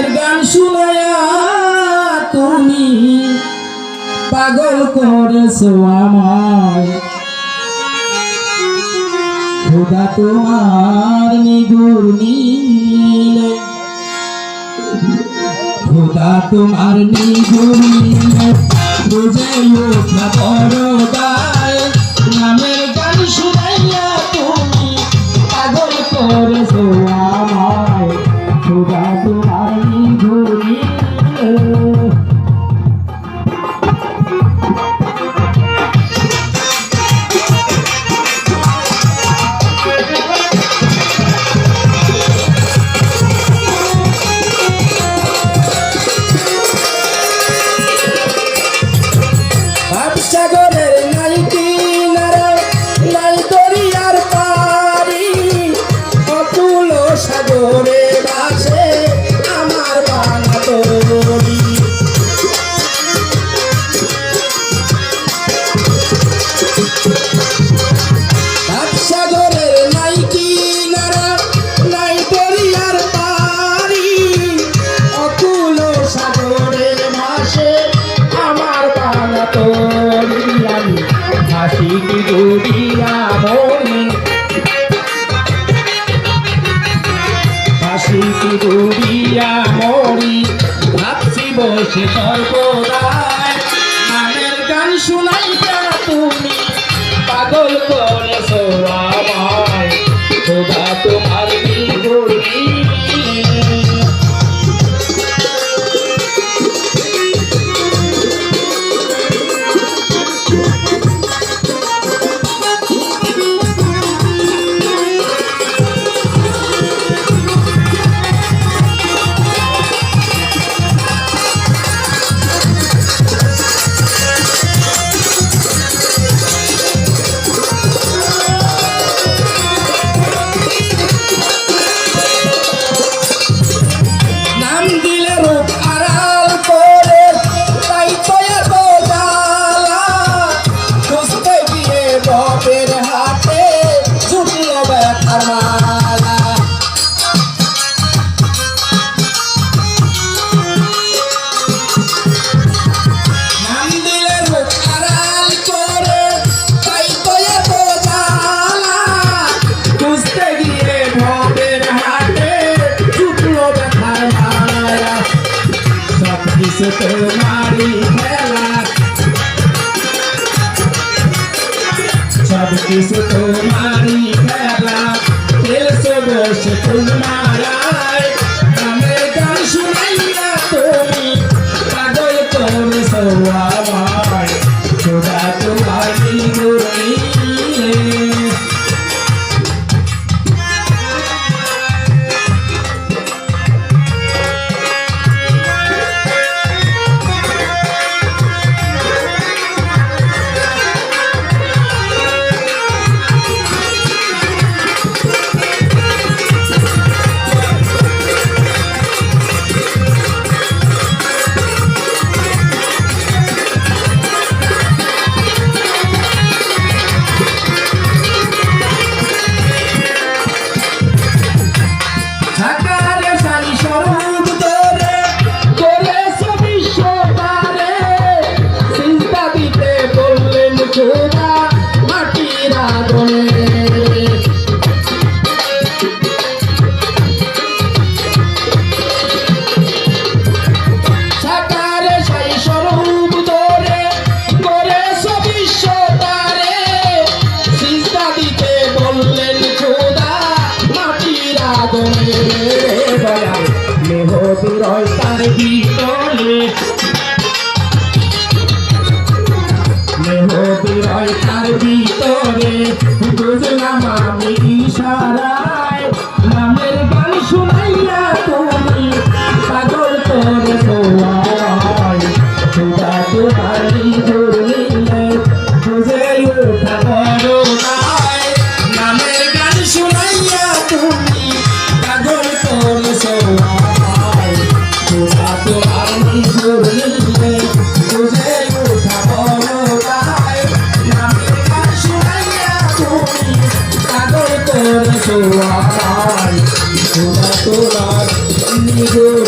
মায়ের গান শুনায়া তুমি পাগল করেছ আমায়। খোদা তোমার নিগুর নীলে। খোদা তোমার নিগুর নীলে। বুঝে ওঠা বড় Lord. কিন্তু ডুবিয়া মরি ভাবছি বসে সর্বদাই গান শুনাইয়া তুমি। सब किस तुम्हारी कला दिल से दोष तुम्हारा ভিতরে মেহ বেরোয় তার ভিতরে বুঝলাম আমি ইশারায় নামের গান শুনাইয়া তুমি পাগল তোরে তোমায় তোমার ধরলে বুঝে ওঠা পাতায় সোনা তোলার নিগর